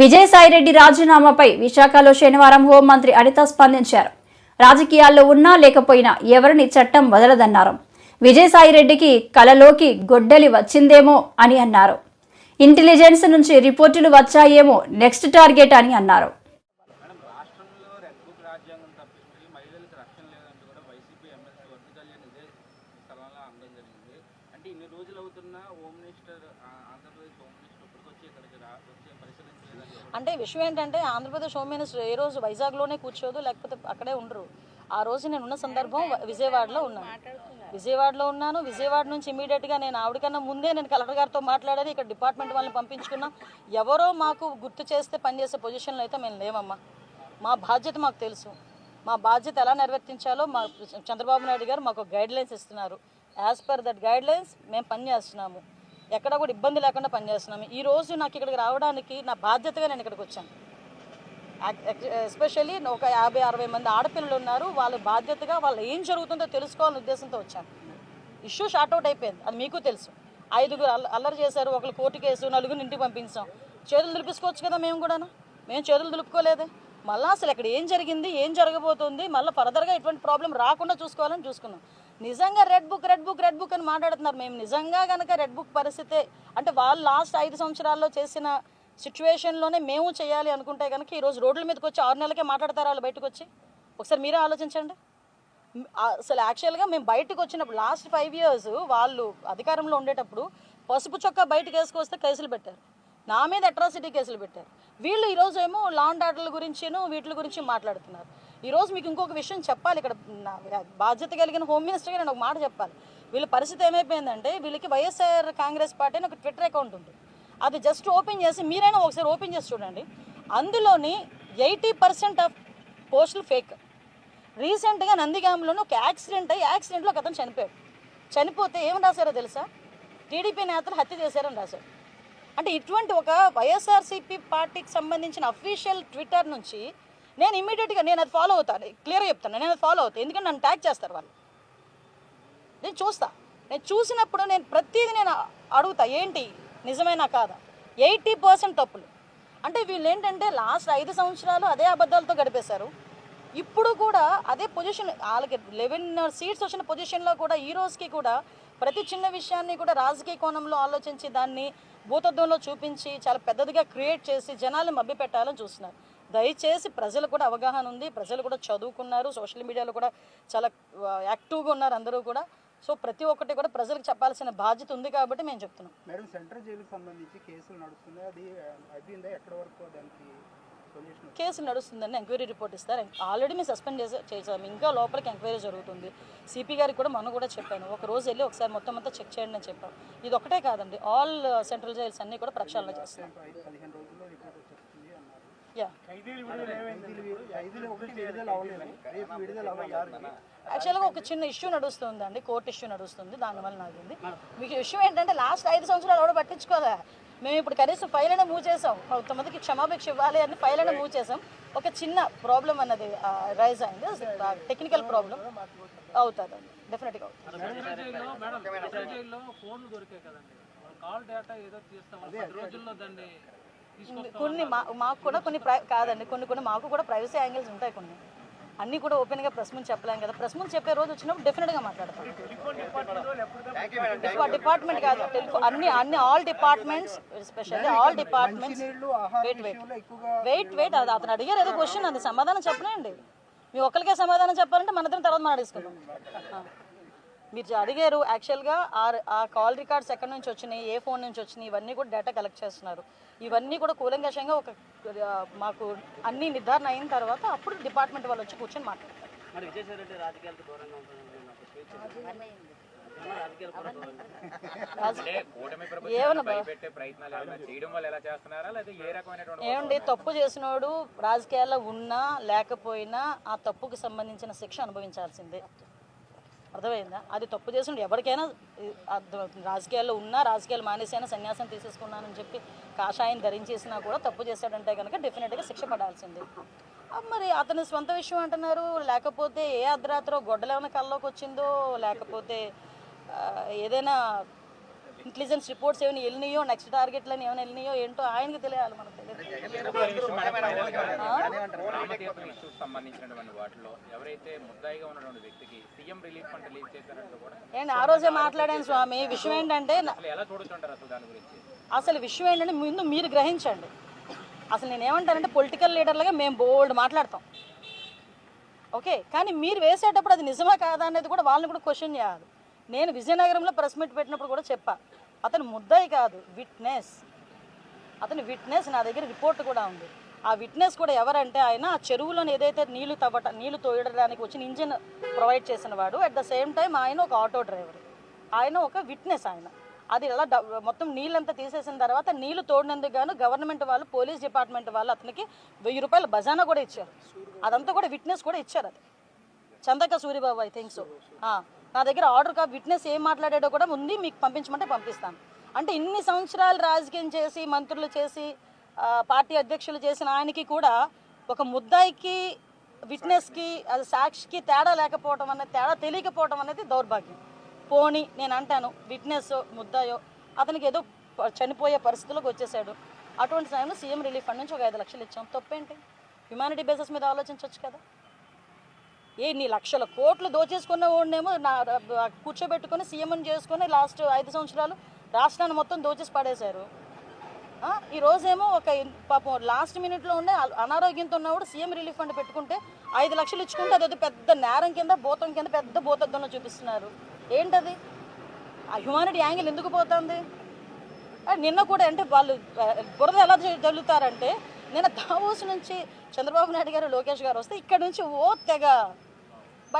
విజయసాయిరెడ్డి రాజీనామాపై విశాఖలో శనివారం హోంమంత్రి అనిత స్పందించారు. రాజకీయాల్లో ఉన్నా లేకపోయినా ఎవరిని చట్టం వదలదన్నారు. విజయసాయిరెడ్డికి కలలోకి గొడ్డలి వచ్చిందేమో అని అన్నారు. ఇంటెలిజెన్స్ నుంచి రిపోర్టులు వచ్చాయేమో నెక్స్ట్ టార్గెట్ అని అన్నారు. అంటే ఇన్ని రోజులు అవుతున్నా home minister Andhra Pradesh home minister అంటే విషయం ఏంటంటే ఆంధ్రప్రదేశ్ హోమ్ మినిస్టర్ ఏ రోజు వైజాగ్లోనే కూర్చోదు లేకపోతే అక్కడే ఉండరు. ఆ రోజు నేను ఉన్న సందర్భం విజయవాడలో ఉన్నాను. విజయవాడలో ఉన్నాను. విజయవాడ నుంచి ఇమీడియట్గా నేను ఆవిడకన్నా ముందే నేను కలెక్టర్ గారితో మాట్లాడాను ఇక్కడ డిపార్ట్మెంట్ వాళ్ళని పంపించుకున్నాం. ఎవరో మాకు గుర్తు చేస్తే పనిచేసే పొజిషన్లో అయితే మేము లేమమ్మా మా బాధ్యత మాకు తెలుసు. మా బాధ్యత ఎలా నిర్వర్తించాలో మా చంద్రబాబు నాయుడు గారు మాకు గైడ్ లైన్స్ ఇస్తున్నారు. As per that guide lines మేము పనిచేస్తున్నాము ఎక్కడ కూడా ఇబ్బంది లేకుండా పనిచేస్తున్నాము. ఈ రోజు నాకు ఇక్కడికి రావడానికి నా బాధ్యతగా నేను ఇక్కడికి వచ్చాను. ఎస్పెషల్లీ ఒక యాభై అరవై మంది ఆడపిల్లలు ఉన్నారు. వాళ్ళు బాధ్యతగా వాళ్ళు ఏం జరుగుతుందో తెలుసుకోవాలనే ఉద్దేశంతో వచ్చాను. ఇష్యూ షార్ట్ అవుట్ అయిపోయింది. అది మీకు తెలుసు. ఐదుగురు అల్లరి చేశారు. ఒకరు కోర్టు కేసు నలుగురు ఇంటికి పంపించాం. చేతులు దులిపించుకోవచ్చు కదా మేము కూడా మేము చేతులు దులుపుకోలేదే. మళ్ళీ అసలు ఇక్కడ ఏం జరిగింది ఏం జరగబోతుంది మళ్ళీ ఫర్దర్గా ఎటువంటి ప్రాబ్లం రాకుండా చూసుకోవాలని చూసుకున్నాం. నిజంగా red book red book red book అని మాట్లాడుతున్నారు. మేము నిజంగా కనుక రెడ్ బుక్ పరిస్థితే అంటే వాళ్ళు లాస్ట్ ఐదు సంవత్సరాల్లో చేసిన సిచ్యువేషన్లోనే మేము చేయాలి అనుకుంటే కనుక ఈరోజు రోడ్ల మీదకి వచ్చి ఆరు నెలలకే మాట్లాడతారు వాళ్ళు బయటకు వచ్చి? ఒకసారి మీరే ఆలోచించండి. అసలు యాక్చువల్గా మేము బయటకు వచ్చినప్పుడు లాస్ట్ ఫైవ్ ఇయర్స్ వాళ్ళు అధికారంలో ఉండేటప్పుడు పసుపు చొక్కా బయటకు వేసుకొస్తే కేసులు పెట్టారు. నా మీద అట్రాసిటీ కేసులు పెట్టారు. వీళ్ళు ఈరోజు ఏమో లాండ్ ఆర్డర్ల గురించిను వీటి గురించి మాట్లాడుతున్నారు. ఈరోజు మీకు ఇంకొక విషయం చెప్పాలి ఇక్కడ. బాధ్యత కలిగిన హోమ్ మినిస్టర్గా నేను ఒక మాట చెప్పాలి. వీళ్ళ పరిస్థితి ఏమైపోయిందంటే వీళ్ళకి వైఎస్ఆర్ కాంగ్రెస్ పార్టీ అని ఒక ట్విట్టర్ అకౌంట్ ఉంది. అది జస్ట్ ఓపెన్ చేసి మీరైనా ఒకసారి ఓపెన్ చేసి చూడండి. అందులోని ఎయిటీ పర్సెంట్ ఆఫ్ పోస్టులు ఫేక్. రీసెంట్గా నందిగాంలోనే ఒక యాక్సిడెంట్ అయ్యి యాక్సిడెంట్లో ఒక అతను చనిపోయాడు. చనిపోతే ఏం రాశారో తెలుసా? టీడీపీ నేతలు హత్య చేశారని రాశారు. అంటే ఇటువంటి ఒక వైఎస్ఆర్సీపీ పార్టీకి సంబంధించిన అఫీషియల్ ట్విట్టర్ నుంచి నేను ఇమీడియట్గా నేను అది ఫాలో అవుతాను క్లియర్గా చెప్తాను నేను అది ఫాలో అవుతాను ఎందుకంటే నన్ను ట్యాగ్ చేస్తారు వాళ్ళు. నేను చూస్తా. నేను చూసినప్పుడు నేను ప్రతిదీ నేను అడుగుతా. ఏంటి? నిజమేనా కాదా? ఎయిటీ పర్సెంట్ తప్పులు. అంటే వీళ్ళు ఏంటంటే లాస్ట్ ఐదు సంవత్సరాలు అదే అబద్ధాలతో గడిపేశారు. ఇప్పుడు కూడా అదే పొజిషన్ వాళ్ళకి లెవెన్ సీట్స్ వచ్చిన పొజిషన్లో కూడా ఈ రోజుకి కూడా ప్రతి చిన్న విషయాన్ని కూడా రాజకీయ కోణంలో ఆలోచించి దాన్ని భూతత్వంలో చూపించి చాలా పెద్దదిగా క్రియేట్ చేసి జనాలు మభ్యపెట్టాలని చూస్తున్నారు. దయచేసి ప్రజలు కూడా అవగాహన ఉంది ప్రజలు కూడా చదువుకున్నారు సోషల్ మీడియాలో కూడా చాలా యాక్టివ్గా ఉన్నారు అందరూ కూడా. సో ప్రతి ఒక్కటి కూడా ప్రజలకు చెప్పాల్సిన బాధ్యత ఉంది కాబట్టి మేము చెప్తున్నాం. మేడం సెంట్రల్ జైలుకి సంబంధించి కేసులు నడుస్తున్నాయి. అది ఎక్కడ వరకు దానికి కేసు నడుస్తుందని ఎంక్వైరీ రిపోర్ట్ ఇస్తారు. ఆల్రెడీ మేము సస్పెండ్ చేసే చేసాము. ఇంకా లోపలికి ఎంక్వైరీ జరుగుతుంది. సిపి గారికి కూడా మొన్న కూడా చెప్పాను. ఒక రోజు వెళ్ళి ఒకసారి మొత్తం అంతా చెక్ చేయండి అని చెప్పాం. ఇది ఒకటే కాదండి. ఆల్ సెంట్రల్ జైల్స్ అన్నీ కూడా ప్రక్షాళన చేస్తున్నాం యాక్చువల్గా ఒక చిన్న ఇష్యూ నడుస్తుంది అండి కోర్టు ఇష్యూ నడుస్తుంది దానివల్ల నాకుంది మీకు ఇష్యూ ఏంటంటే లాస్ట్ ఐదు సంవత్సరాలు ఎవడో పట్టించుకోలే. మేము ఇప్పుడు కనీసం ఫైల్ అయినా మూవ్ చేసాం. కొంతమందికి క్షమాభిక్ష ఇవ్వాలి అని ఫైల్ అయినా మూవ్ చేసాం. ఒక చిన్న ప్రాబ్లం అన్నది రైజ్ అయింది. టెక్నికల్ ప్రాబ్లం అవుతుంది డెఫినెట్గా అవుతుంది కొన్ని మా మాకు కూడా కొన్ని ప్ర- కాదండి కొన్ని కొన్ని మాకు కూడా ప్రైవసీ యాంగిల్స్ ఉంటాయి కొన్ని. అన్నీ కూడా ఓపెన్గా ప్రెస్ ముందు చెప్పలేం కదా. ప్రెస్ ముందు చెప్పే రోజు వచ్చినప్పుడు డెఫినెట్గా మాట్లాడతాం. డిపార్ట్మెంట్ కాదు అన్ని అన్ని all departments especially all departments wait wait wait wait అది అతను అడిగారు ఏదో క్వశ్చన్ అది సమాధానం చెప్పలేండి. మీ ఒక్కరికే సమాధానం చెప్పాలంటే మన ఇద్దరం తర్వాత మాట్లాడేసుకుందాం. ఆ. మీరు అడిగారు యాక్చువల్గా ఆ ఆ కాల్ రికార్డ్స్ ఎక్కడి నుంచి వచ్చినాయి ఏ ఫోన్ నుంచి వచ్చినాయి ఇవన్నీ కూడా డేటా కలెక్ట్ చేస్తున్నారు. ఇవన్నీ కూడా కూలంకషంగా ఒక మాకు అన్ని నిర్ధారణ అయిన తర్వాత అప్పుడు డిపార్ట్మెంట్ వాళ్ళు వచ్చి కూర్చొని మాట్లాడతారు. ఏమండి తప్పు చేసినోడు రాజకీయాల్లో ఉన్నా లేకపోయినా ఆ తప్పుకు సంబంధించిన శిక్ష అనుభవించాల్సిందే. అర్థమైందా? అది తప్పు చేసిన ఎవరికైనా అర్థమవుతుంది అర్థం- రాజకీయాల్లో ఉన్నా రాజకీయాలు మానేసైనా సన్యాసం తీసేసుకున్నానని చెప్పి కాషాయం ధరించేసినా కూడా తప్పు చేశాడంటే కనుక డెఫినెట్గా శిక్ష పడాల్సిందే. మరి అతని స్వంత విషయం అంటున్నారు. లేకపోతే ఏ అర్ధరాత్రో గొడ్డలేమైనా కల్లోకి వచ్చిందో లేకపోతే ఏదైనా ఇంటెలిజెన్స్ రిపోర్ట్స్ ఏమైనా వెళ్ళినాయో నెక్స్ట్ టార్గెట్లని ఏమైనా వెళ్ళినాయో ఏంటో ఆయనకి తెలియాలి మనకు తెలియదు. ఎవరైతే ఆ రోజే మాట్లాడాను స్వామి. విషయం ఏంటంటే అసలు అసలు విషయం ఏంటంటే ముందు మీరు గ్రహించండి. అసలు నేను ఏమంటానంటే పొలిటికల్ లీడర్లుగా మేము బోల్డ్ మాట్లాడతాం. ఓకే కానీ మీరు వేసేటప్పుడు అది నిజమా కాదా అనేది కూడా వాళ్ళని కూడా క్వశ్చన్ చేయాలి. నేను విజయనగరంలో ప్రెస్ మీట్ పెట్టినప్పుడు కూడా చెప్పా అతను ముద్దాయి కాదు విట్నెస్. అతని విట్నెస్ నా దగ్గర రిపోర్ట్ కూడా ఉంది. ఆ విట్నెస్ కూడా ఎవరంటే ఆయన ఆ చెరువులోని ఏదైతే నీళ్ళు తవ్వట నీళ్ళు తోయడానికి వచ్చిన ఇంజిన్ ప్రొవైడ్ చేసిన వాడు అట్ ద సేమ్ టైం ఆయన ఒక ఆటో డ్రైవర్. ఆయన ఒక విట్నెస్ ఆయన. అది ఎలా మొత్తం నీళ్ళంతా తీసేసిన తర్వాత నీళ్ళు తోడినందుకు గాను గవర్నమెంట్ వాళ్ళు పోలీస్ డిపార్ట్మెంట్ వాళ్ళు అతనికి వెయ్యి రూపాయల బజానా కూడా ఇచ్చారు. అదంతా కూడా విట్నెస్ కూడా ఇచ్చారు అది. Chandaka Suribabu I think so. నా దగ్గర ఆర్డర్ కా విట్నెస్ ఏం మాట్లాడాడో కూడా ఉంది మీకు పంపించమంటే పంపిస్తాను. అంటే ఇన్ని సంవత్సరాలు రాజకీయం చేసి మంత్రులు చేసి పార్టీ అధ్యక్షులు చేసిన ఆయనకి కూడా ఒక ముద్దాయికి విట్నెస్కి అది సాక్షికి తేడా లేకపోవడం అనేది తేడా తెలియకపోవడం అనేది దౌర్భాగ్యం. పోని నేను అంటాను విట్నెస్ ముద్దాయో అతనికి ఏదో చనిపోయే పరిస్థితులకు వచ్చేసాడు అటువంటి సమయంలో సీఎం రిలీఫ్ ఫండ్ నుంచి ఒక ఐదు లక్షలు ఇచ్చాం. తప్పేంటి? హ్యుమానిటీ బేసిస్ మీద ఆలోచించవచ్చు కదా. ఎన్ని లక్షల కోట్లు దోచేసుకున్న వాడినేమో నా కూర్చోబెట్టుకొని సీఎం చేసుకొని లాస్ట్ ఐదు సంవత్సరాలు రాష్ట్రాన్ని మొత్తం దోచేసి పడేశారు. ఈరోజేమో ఒక పాపం లాస్ట్ మినిట్లో ఉండే అనారోగ్యంతో ఉన్నవాడు సీఎం రిలీఫ్ ఫండ్ పెట్టుకుంటే ఐదు లక్షలు ఇచ్చుకుంటే అదేదో పెద్ద నేరం కింద భూతం కింద పెద్ద భూతద్దంలో చూపిస్తున్నారు. ఏంటది? ఆ హ్యుమానిటీ యాంగిల్ ఎందుకు పోతుంది? నిన్న కూడా అంటే వాళ్ళు బురద ఎలా జ- జల్లుతారంటే నిన్న దావోస్ నుంచి చంద్రబాబు నాయుడు గారు లోకేష్ గారు వస్తే ఇక్కడ నుంచి ఓ తెగ